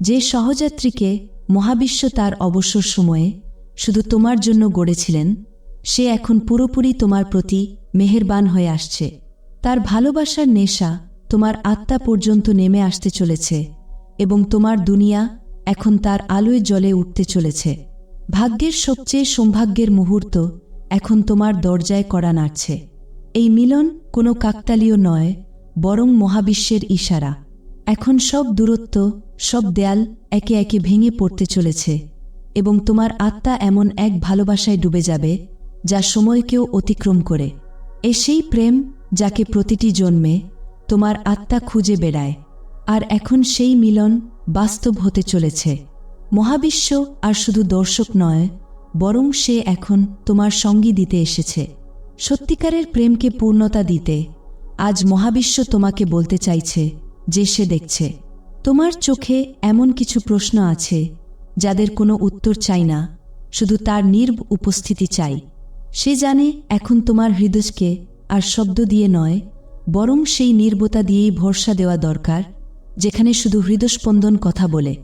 যে সহযাত্রীকে মহাবিশ্ব তার অবসর সময়ে শুধু তোমার জন্য গড়েছিলেন, সে এখন পুরোপুরি তোমার প্রতি মেহেরবান হয়ে আসছে। তার ভালোবাসার নেশা তোমার আত্মা পর্যন্ত নেমে আসতে চলেছে এবং তোমার দুনিয়া এখন তার আলোয় জলে উঠতে চলেছে। ভাগ্যের সবচেয়ে সৌভাগ্যের মুহূর্ত এখন তোমার দরজায় করা নাড়ছে। এই মিলন কোনো কাকতালীয় নয়, বরং মহাবিশ্বের ইশারা। এখন সব দূরত্ব, সব দেয়াল একে একে ভেঙে পড়তে চলেছে এবং তোমার আত্মা এমন এক ভালোবাসায় ডুবে যাবে, যা সময়কেও অতিক্রম করে। এ সেই প্রেম যাকে প্রতিটি জন্মে তোমার আত্মা খুঁজে বেড়ায়। আর এখন সেই মিলন বাস্তব হতে চলেছে। মহাবিশ্ব আর শুধু দর্শক নয়, বরং সে এখন তোমার সঙ্গী দিতে এসেছে। সত্যিকারের প্রেমকে পূর্ণতা দিতে আজ মহাবিশ্ব তোমাকে বলতে চাইছে যে সে দেখছে। তোমার চোখে এমন কিছু প্রশ্ন আছে, যাদের কোনো উত্তর চাই না, শুধু তার নির্ব উপস্থিতি চাই। সে জানে এখন তোমার হৃদয়কে আর শব্দ দিয়ে নয়, বরং সেই নির্বতা দিয়েই ভরসা দেওয়া দরকার, যেখানে শুধু হৃদস্পন্দন কথা বলে।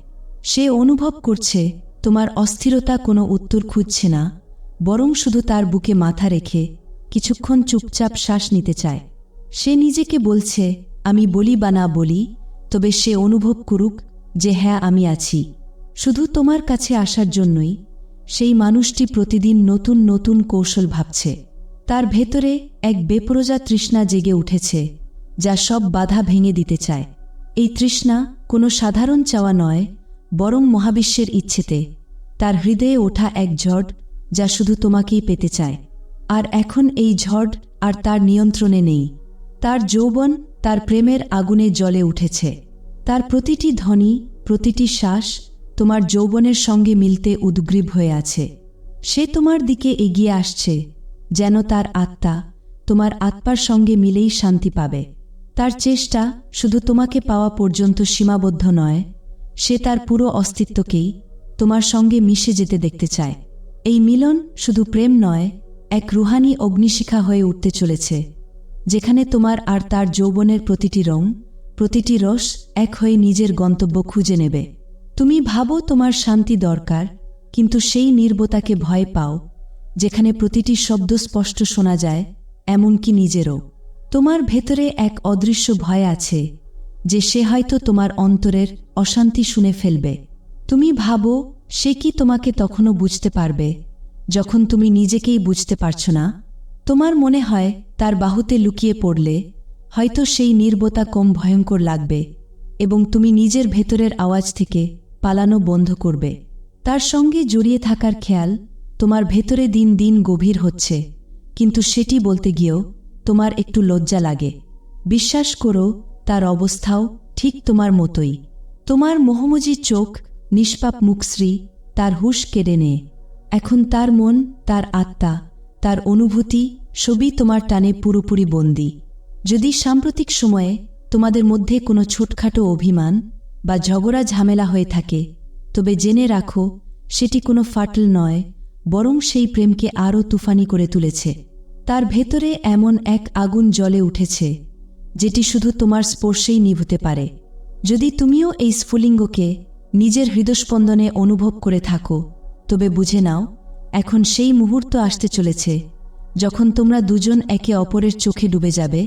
সে অনুভব করছে, তোমার অস্থিরতা কোনো উত্তর খুঁজছে না, বরং শুধু তার বুকে মাথা রেখে কিছুক্ষণ চুপচাপ শ্বাস নিতে চায়। সে নিজেকে বলছে আমি বলি বা না বলি, তবে সে অনুভব করুক যে হ্যাঁ আমি আছি। শুধু তোমার কাছে আসার জন্যই, সেই মানুষটি প্রতিদিন নতুন নতুন কৌশল ভাবছে। তার ভেতরে এক বেপরোজা তৃষ্ণা জেগে উঠেছে, যা সব বাধা ভেঙে দিতে চায়। এই তৃষ্ণা কোনো সাধারণ চাওয়া নয়, বরং মহাবিশ্বের ইচ্ছেতে। তার হৃদয়ে ওঠা এক ঝড় যা শুধু তোমাকেই পেতে চায়। আর এখন এই ঝড় আর তার নিয়ন্ত্রণে নেই। তার যৌবন তার প্রেমের আগুনে জ্বলে উঠেছে। তার প্রতিটি ধ্বনি, প্রতিটি শ্বাস তোমার যৌবনের সঙ্গে মিলতে উদ্গ্রীব হয়ে আছে। সে তোমার দিকে এগিয়ে আসছে, যেন তার আত্মা তোমার আত্মার সঙ্গে মিলেই শান্তি পাবে। তার চেষ্টা শুধু তোমাকে পাওয়া পর্যন্ত সীমাবদ্ধ নয়, সে তার পুরো অস্তিত্বকেই তোমার সঙ্গে মিশে যেতে দেখতে চায়। এই মিলন শুধু প্রেম নয়, এক রুহানি অগ্নিশিখা হয়ে উঠতে চলেছে। যেখানে তোমার আর তার যৌবনের প্রতিটি রং, প্রতিটি রস এক হয়ে নিজের গন্তব্য খুঁজে নেবে। তুমি ভাবো তোমার শান্তি দরকার, কিন্তু সেই নির্বতাকে ভয় পাও, যেখানে প্রতিটি শব্দ স্পষ্ট শোনা যায়, এমনকি নিজেরও। তোমার ভেতরে এক অদৃশ্য ভয় আছে, যে সে হয়তো তোমার অন্তরের অশান্তি শুনে ফেলবে। তুমি ভাবো, সে কি তোমাকে তখনও বুঝতে পারবে, যখন তুমি নিজেকেই বুঝতে পারছ না? তোমার মনে হয় তার বাহুতে লুকিয়ে পড়লে, হয়তো সেই নির্বতা কম ভয়ঙ্কর লাগবে এবং তুমি নিজের ভেতরের আওয়াজ থেকে পালানো বন্ধ করবে। তার সঙ্গে জড়িয়ে থাকার খেয়াল তোমার ভেতরে দিন দিন গভীর হচ্ছে, কিন্তু সেটি বলতে গিয়েও তোমার একটু লজ্জা লাগে। বিশ্বাস করো, তার অবস্থাও ঠিক তোমার মতোই। তোমার মোহমজি চোখ, নিষ্পাপ মুখশ্রী তার হুশ কেড়ে নেয়। এখন তার মন, তার আত্মা তার অনুভূতি সবই তোমার টানে পুরোপুরি বন্দী। যদি সাম্প্রতিক সময়ে তোমাদের মধ্যে কোনো ছোটখাটো অভিমান বা ঝগড়া ঝামেলা হয়ে থাকে, তবে জেনে রাখো, সেটি কোনো ফাটল নয়, বরং সেই প্রেমকে আরও তুফানি করে তুলেছে। তার ভেতরে এমন এক আগুন জ্বলে উঠেছে, যেটি শুধু তোমার স্পর্শেই নিভুতে পারে। যদি তুমিও এই স্ফুলিঙ্গকে নিজের হৃদস্পন্দনে অনুভব করে থাকো, তবে বুঝে নাও এখন সেই মুহূর্ত আসতে চলেছে, যখন তোমরা দুজন একে অপরের চোখে ডুবে যাবে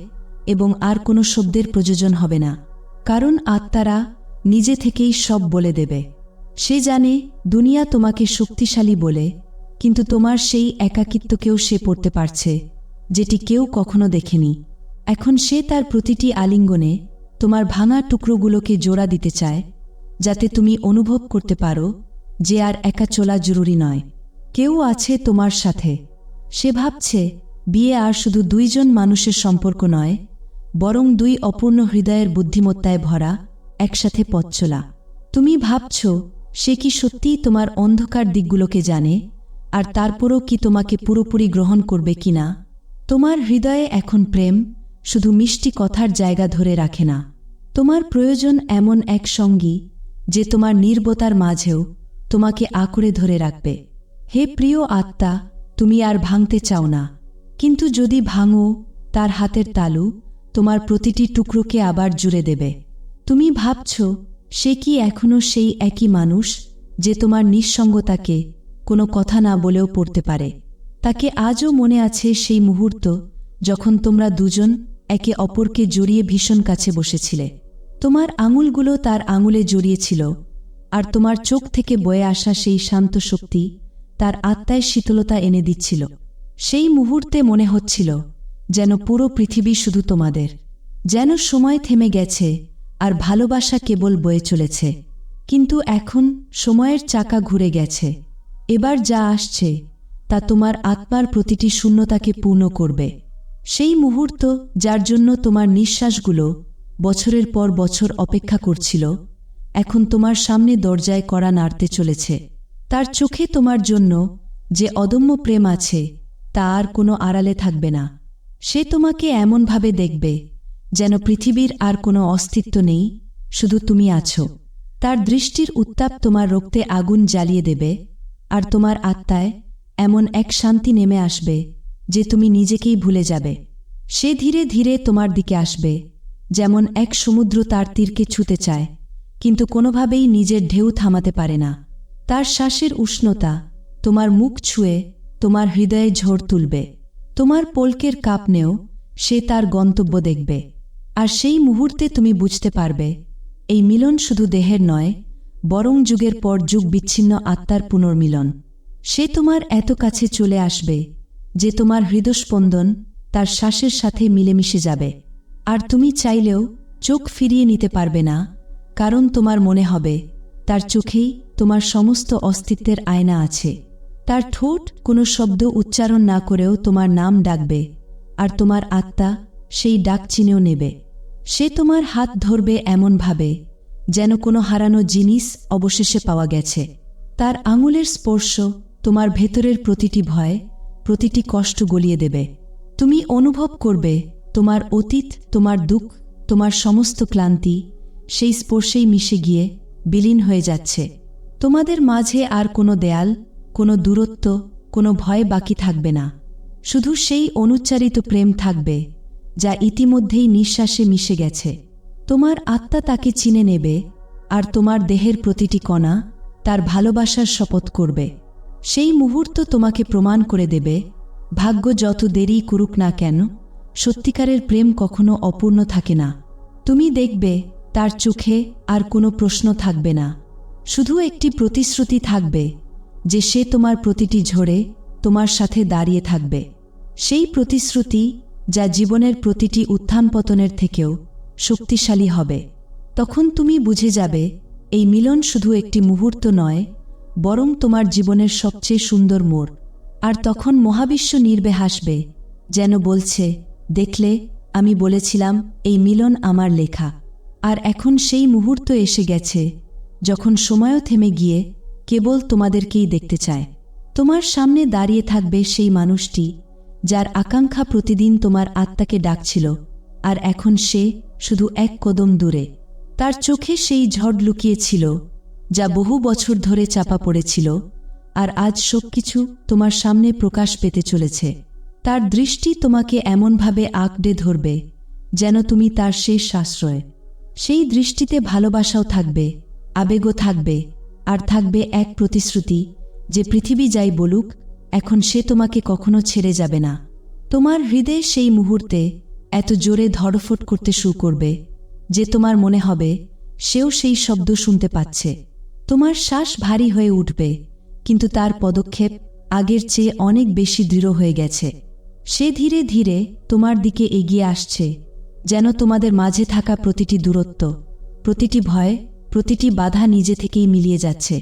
এবং আর কোনো শব্দের প্রয়োজন হবে না, কারণ আত্মারা নিজে থেকেই সব বলে দেবে। সে জানে, দুনিয়া তোমাকে শক্তিশালী বলে, কিন্তু তোমার সেই একাকিত্বকেও সে পড়তে পারছে, যেটি কেউ কখনো দেখেনি। এখন সে তার প্রতিটি আলিঙ্গনে তোমার ভাঙা টুকরোগুলোকে জোড়া দিতে চায়, যাতে তুমি অনুভব করতে পারো যে আর একা চলা জরুরি নয়। কেউ আছে তোমার সাথে। সে ভাবছে, বিয়ে আর শুধু দুইজন মানুষের সম্পর্ক নয়, বরং দুই অপূর্ণ হৃদয়ের বুদ্ধিমত্তায় ভরা, একসাথে পথ চলা। তুমি ভাবছ, সে কি সত্যিই তোমার অন্ধকার দিকগুলোকে জানে, আর তারপরও কি তোমাকে পুরোপুরি গ্রহণ করবে কিনা তোমার হৃদয়ে এখন প্রেম, শুধু মিষ্টি কথার জায়গা ধরে রাখে না। তোমার প্রয়োজন এমন এক সঙ্গী, যে তোমার নির্বতার মাঝেও তোমাকে আঁকড়ে ধরে রাখবে। হে প্রিয় আত্মা, তুমি আর ভাঙতে চাও না। কিন্তু যদি ভাঙো, তার হাতের তালু তোমার প্রতিটি টুকরোকে আবার জুড়ে দেবে। তুমি ভাবছ, সে কি এখনও সেই একই মানুষ যে তোমার নিঃসঙ্গতাকে কোনো কথা না বলেও পড়তে পারে? তাকে আজও মনে আছে সেই মুহূর্ত যখন তোমরা দুজন একে অপরকে জড়িয়ে ভীষণ কাছে বসেছিলে। তোমার আঙুলগুলো তার আঙুলে জড়িয়েছিল আর তোমার চোখ থেকে বয়ে আসা সেই শান্ত শক্তি তার আত্মায় শীতলতা এনে দিচ্ছিল। সেই মুহূর্তে মনে হচ্ছিল যেন পুরো পৃথিবী শুধু তোমাদের। যেন সময় থেমে গেছে আর ভালোবাসা কেবল বয়ে চলেছে। কিন্তু এখন সময়ের চাকা ঘুরে গেছে। এবার যা আসছে তা তোমার আত্মার প্রতিটি শূন্যতাকে পূর্ণ করবে। সেই মুহূর্ত যার জন্য তোমার নিঃশ্বাসগুলো বছরের পর বছর অপেক্ষা করছিল, এখন তোমার সামনে দরজায় কড়া নাড়তে চলেছে। তার চোখে তোমার জন্য যে অদম্য প্রেম আছে তা আর কোনো আড়ালে থাকবে না। সে তোমাকে এমনভাবে দেখবে, যেন পৃথিবীর আর কোনো অস্তিত্ব নেই, শুধু তুমি আছো। তার দৃষ্টির উত্তাপ তোমার রক্তে আগুন জ্বালিয়ে দেবে, আর তোমার আত্মায় এমন এক শান্তি নেমে আসবে, যে তুমি নিজেকেই ভুলে যাবে। সে ধীরে ধীরে তোমার দিকে আসবে, যেমন এক সমুদ্র তার তীরকে ছুতে চায়, কিন্তু কোনোভাবেই নিজের ঢেউ থামাতে পারে না। তার শ্বাসের উষ্ণতা তোমার মুখ ছুঁয়ে তোমার হৃদয়ে ঝড় তুলবে। তোমার পলকের কাঁপনেও সে তার গন্তব্য দেখবে। আর সেই মুহূর্তে তুমি বুঝতে পারবে, এই মিলন শুধু দেহের নয়, বরং যুগের পর যুগ বিচ্ছিন্ন আত্মার পুনর্মিলন। সে তোমার এত কাছে চলে আসবে যে তোমার হৃদস্পন্দন তার শ্বাসের সাথে মিলেমিশে যাবে। আর তুমি চাইলেও চোখ ফিরিয়ে নিতে পারবে না, কারণ তোমার মনে হবে তার চোখেই তোমার সমস্ত অস্তিত্বের আয়না আছে। তার ঠোঁট কোনো শব্দ উচ্চারণ না করেও তোমার নাম ডাকবে, আর তোমার আত্মা সেই ডাক চিনেও নেবে। সে তোমার হাত ধরবে এমনভাবে যেন কোনো হারানো জিনিস অবশেষে পাওয়া গেছে। তার আঙুলের স্পর্শ তোমার ভেতরের প্রতিটি ভয়, প্রতিটি কষ্ট গলিয়ে দেবে। তুমি অনুভব করবে, তোমার অতীত, তোমার দুঃখ, তোমার সমস্ত ক্লান্তি সেই স্পর্শেই মিশে গিয়ে বিলীন হয়ে যাচ্ছে। তোমাদের মাঝে আর কোনো দেয়াল, কোনো দূরত্ব, কোনো ভয় বাকি থাকবে না। শুধু সেই অনুচ্চারিত প্রেম থাকবে, যা ইতিমধ্যেই নিঃশ্বাসে মিশে গেছে। তোমার আত্মা তাকে চিনে নেবে, আর তোমার দেহের প্রতিটি কণা তার ভালোবাসার শপথ করবে। সেই মুহূর্ত তোমাকে প্রমাণ করে দেবে, ভাগ্য যত দেরি করুক না কেন, সত্যিকারের প্রেম কখনো অপূর্ণ থাকে না। তুমি দেখবে, তার চোখে আর কোনো প্রশ্ন থাকবে না। শুধু একটি প্রতিশ্রুতি থাকবে, যে সে তোমার প্রতিটি ঝড়ে তোমার সাথে দাঁড়িয়ে থাকবে। সেই প্রতিশ্রুতি, যা জীবনের প্রতিটি উত্থান পতনের থেকেও শক্তিশালী হবে। তখন তুমি বুঝে যাবে, এই মিলন শুধু একটি মুহূর্ত নয়, বরং তোমার জীবনের সবচেয়ে সুন্দর মোড়। আর তখন মহাবিশ্ব নির্বে হাসবে, যেন বলছে, দেখলে, আমি বলেছিলাম, এই মিলন আমার লেখা। আর এখন সেই মুহূর্ত এসে গেছে যখন সময়ও থেমে গিয়ে কেবল তোমাদেরকেই দেখতে চায়। তোমার সামনে দাঁড়িয়ে থাকবে সেই মানুষটি, যার আকাঙ্ক্ষা প্রতিদিন তোমার আত্মাকে ডাকছিল, আর এখন সে শুধু এক কদম দূরে। তার চোখে সেই ঝড় লুকিয়েছিল, যা বহু বছর ধরে চাপা পড়েছিল, আর আজ সবকিছু তোমার সামনে প্রকাশ পেতে চলেছে। তার দৃষ্টি তোমাকে এমনভাবে আঁকড়ে ধরবে, যেন তুমি তার শেষ আশ্রয়। সেই দৃষ্টিতে ভালোবাসাও থাকবে আবেগও থাকবে, আর থাকবে এক প্রতিশ্রুতি, যে পৃথিবী যাই বলুক, এখন সে তোমাকে কখনো ছেড়ে যাবে না। তোমার হৃদয় সেই মুহূর্তে এত জোরে ধরফট করতে শুরু করবে, যে তোমার মনে হবে, সেও সেই শব্দ শুনতে পাচ্ছে। তোমার শ্বাস ভারী হয়ে উঠবে, কিন্তু তার পদক্ষেপ আগের চেয়ে অনেক বেশি দৃঢ় হয়ে গেছে। সে ধীরে ধীরে তোমার দিকে এগিয়ে আসছে, যেন তোমাদের মাঝে থাকা প্রতিটি দূরত্ব, প্রতিটি ভয় প্রতিটি বাধা নিজে থেকেই মিলিয়ে যাচ্ছে।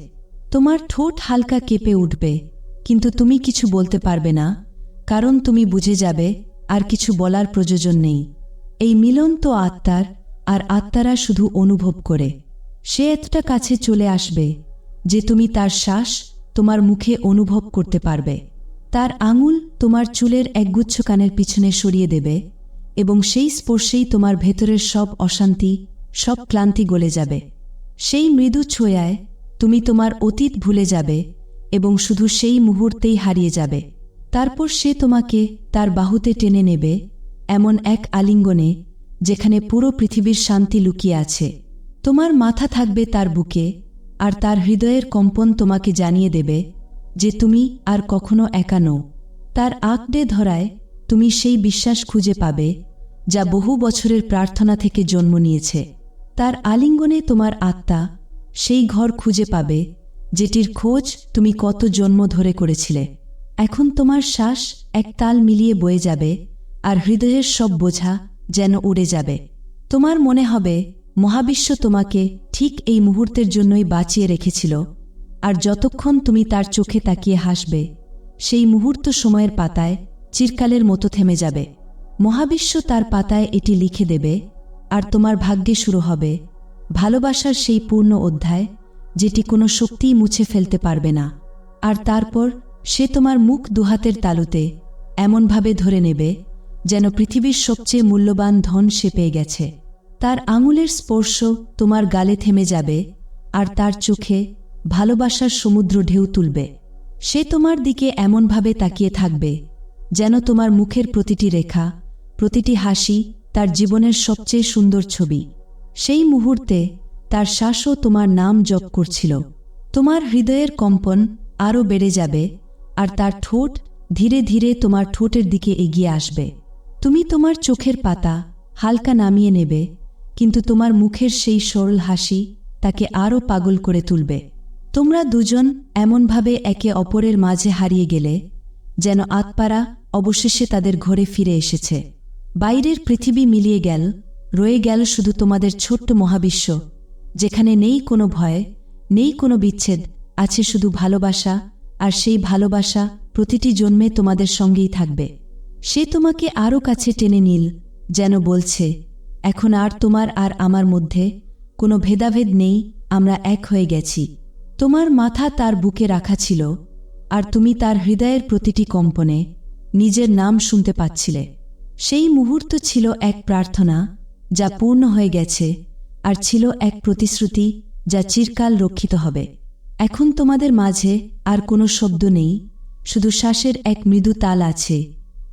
তোমার ঠোঁট হালকা কেঁপে উঠবে, কিন্তু তুমি কিছু বলতে পারবে না, কারণ তুমি বুঝে যাবে আর কিছু বলার প্রয়োজন নেই। এই মিলন তো আত্মার, আর আত্মারা শুধু অনুভব করে। সে এতটা কাছে চলে আসবে যে তুমি তার শ্বাস তোমার মুখে অনুভব করতে পারবে। তার আঙুল তোমার চুলের একগুচ্ছ কানের পিছনে সরিয়ে দেবে এবং সেই স্পর্শেই তোমার ভেতরের সব অশান্তি, সব ক্লান্তি গলে যাবে। সেই মৃদু ছোঁয়ায় তুমি তোমার অতীত ভুলে যাবে এবং শুধু সেই মুহূর্তেই হারিয়ে যাবে। তারপর সে তোমাকে তার বাহুতে টেনে নেবে এমন এক আলিঙ্গনে যেখানে পুরো পৃথিবীর শান্তি লুকিয়ে আছে। তোমার মাথা থাকবে তার বুকে আর তার হৃদয়ের কম্পন তোমাকে জানিয়ে দেবে যে তুমি আর কখনো একা নও। তার আঁকড়ে ধরায় তুমি সেই বিশ্বাস খুঁজে পাবে যা বহু বছরের প্রার্থনা থেকে জন্ম নিয়েছে। তার আলিঙ্গনে তোমার আত্মা সেই ঘর খুঁজে পাবে, যেটির খোঁজ তুমি কত জন্ম ধরে করেছিলে। এখন তোমার শ্বাস এক তাল মিলিয়ে বয়ে যাবে, আর হৃদয়ের সব বোঝা যেন উড়ে যাবে। তোমার মনে হবে, মহাবিশ্ব তোমাকে ঠিক এই মুহূর্তের জন্যই বাঁচিয়ে রেখেছিল, আর যতক্ষণ তুমি তার চোখে তাকিয়ে হাসবে, সেই মুহূর্ত সময়ের পাতায় চিরকালের মতো থেমে যাবে। মহাবিশ্ব তার পাতায় এটি লিখে দেবে আর তোমার ভাগ্যে শুরু হবে। ভালোবাসার সেই পূর্ণ অধ্যায়, যেটি কোনো শক্তিই মুছে ফেলতে পারবে না। আর তারপর সে তোমার মুখ দুহাতের তালুতে এমনভাবে ধরে নেবে, যেন পৃথিবীর সবচেয়ে মূল্যবান ধন সে পেয়ে গেছে। তার আঙুলের স্পর্শ তোমার গালে থেমে যাবে, আর তার চোখে ভালোবাসার সমুদ্র ঢেউ তুলবে। সে তোমার দিকে এমনভাবে তাকিয়ে থাকবে, যেন তোমার মুখের প্রতিটি রেখা, প্রতিটি হাসি তার জীবনের সবচেয়ে সুন্দর ছবি। সেই মুহূর্তে তার শ্বাসও তোমার নাম জপ করছিল। তোমার হৃদয়ের কম্পন আরও বেড়ে যাবে আর তার ঠোঁট ধীরে ধীরে তোমার ঠোঁটের দিকে এগিয়ে আসবে। তুমি তোমার চোখের পাতা হালকা নামিয়ে নেবে, কিন্তু তোমার মুখের সেই সরল হাসি তাকে আরও পাগল করে তুলবে। তোমরা দুজন এমনভাবে একে অপরের মাঝে হারিয়ে গেলে, যেন আতপাড়া অবশেষে তাদের ঘরে ফিরে এসেছে। বাইরের পৃথিবী মিলিয়ে গেল, রয়ে গেল শুধু তোমাদের ছোট্ট মহাবিশ্ব, যেখানে নেই কোনো ভয়, নেই কোনো বিচ্ছেদ, আছে শুধু ভালোবাসা, আর সেই ভালোবাসা প্রতিটি জন্মে তোমাদের সঙ্গেই থাকবে। সে তোমাকে আরও কাছে টেনে নিল, যেন বলছে, এখন আর তোমার আর আমার মধ্যে কোনো ভেদাভেদ নেই, আমরা এক হয়ে গেছি। তোমার মাথা তার বুকে রাখা ছিল, আর তুমি তার হৃদয়ের প্রতিটি কম্পনে নিজের নাম শুনতে পাচ্ছিলে। সেই মুহূর্ত ছিল এক প্রার্থনা, যা পূর্ণ হয়ে গেছে, আর ছিল এক প্রতিশ্রুতি, যা চিরকাল রক্ষিত হবে। এখন তোমাদের মাঝে আর কোনো শব্দ নেই, শুধু শ্বাসের এক মৃদু তাল আছে,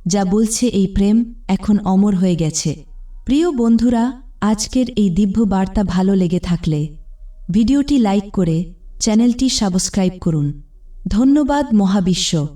যা বলছে এই প্রেম এখন অমর হয়ে গেছে। প্রিয় বন্ধুরা, আজকের এই দিব্য বার্তা ভালো লেগে থাকলে, ভিডিওটি লাইক করে চ্যানেলটি সাবস্ক্রাইব করুন। ধন্যবাদ মহাবিশ্ব।